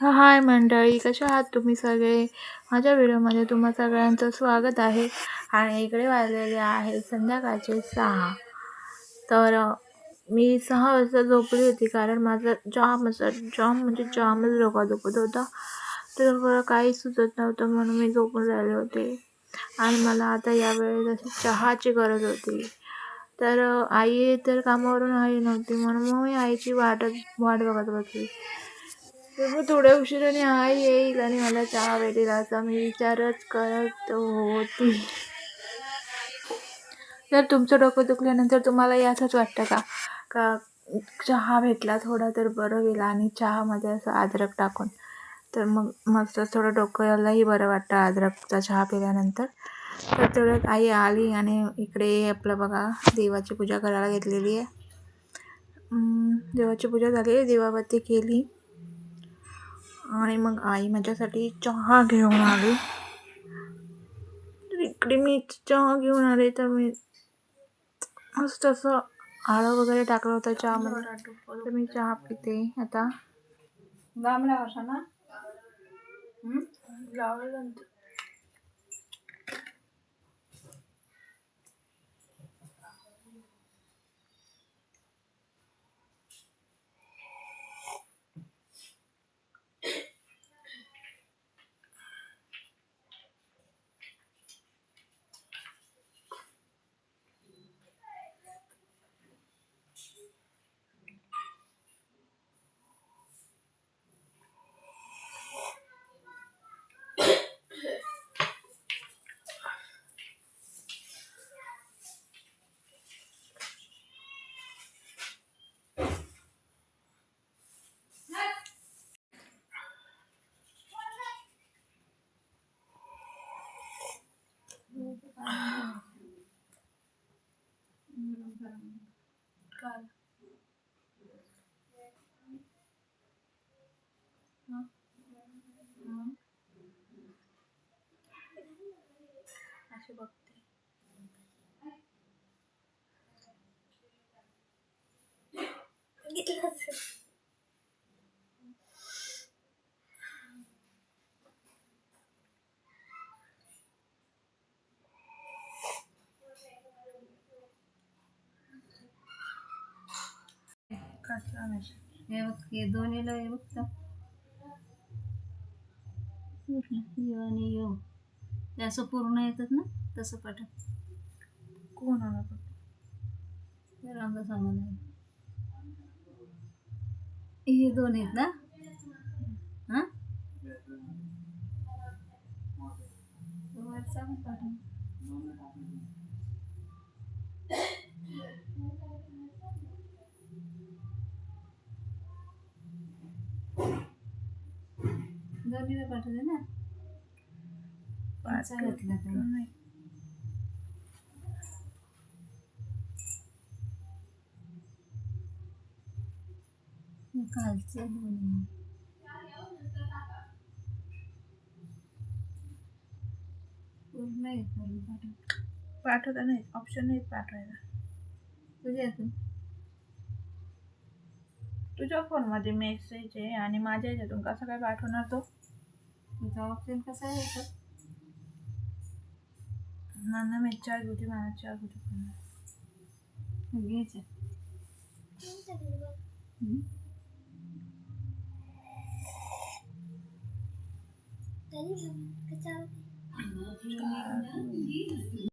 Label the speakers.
Speaker 1: हाय मंडळी कशा आहात तुम्ही सगळे? माझ्या व्हिडिओमध्ये तुम्हा सगळ्यांचं स्वागत आहे आणि इकडे वाजलेले आहे संध्याकाळचे सहा. तर मी सहा वाजता झोपली होती कारण माझा जाम असं जाम म्हणजे जामच डोका दुखत होता. तर मला काही सुचत नव्हतं म्हणून मी झोपून राहिले होते. आणि मला आता यावेळेस अशी चहाची गरज होती. तर आई तर कामावरून आली नव्हती म्हणून मग मी आईची वाटत वाट बघत बसली. तर मग थोड्या उशिराने आई येईल आणि मला चहा भेटेल असा मी विचारच करत होती. जर तुमचं डोकं दुखल्यानंतर तुम्हाला असंच वाटतं का? का चहा भेटला थोडा तर बरं होईल आणि चहामध्ये असं अद्रक टाकून. तर मग मस्त थोडं डोक्यालाही बरं वाटतं अद्रकचा चहा पिल्यानंतर. तर तेवढ्यात आई आली आणि इकडे आपलं बघा देवाची पूजा करायला घेतलेली आहे. देवाची पूजा झाली देवाबत्ती केली. आणि मग आई माझ्यासाठी चहा घेऊन आली. तर इकडे मी चहा घेऊन आले तर मी मस्त असं आळं वगैरे टाकलं होतं चहामध्ये. तर मी चहा पिते आता.
Speaker 2: गामला वर्षा ना.
Speaker 1: लावल्यानंतर काल असे बघते?
Speaker 2: हे बघ हे दोन्हीला हे ते असं पूर्ण येतात ना तसं पाठव.
Speaker 1: कोण आला बघ
Speaker 2: हे रंग सामान आहे हे दोन आहेत ना? हा? वरचा पाठव दोन्हीला पाठवते ना? घातला पूर्ण पाठव
Speaker 1: पाठवता. नाही ऑप्शन नाही पाठवायला.
Speaker 2: तुझ्या हातून
Speaker 1: तुझ्या फोनमध्ये मेसेज आहे आणि माझ्या ह्याच्यातून कसं काय पाठवणार तो?
Speaker 2: तुझा ऑप्शन कसा आहे याच्यात?
Speaker 1: ನನ್ನ ಹೆಚ್ಚಾಗಿ ನಾನು ಹೆಚ್ಚಾಗಿ ಹೀಗೆ
Speaker 2: Thank you.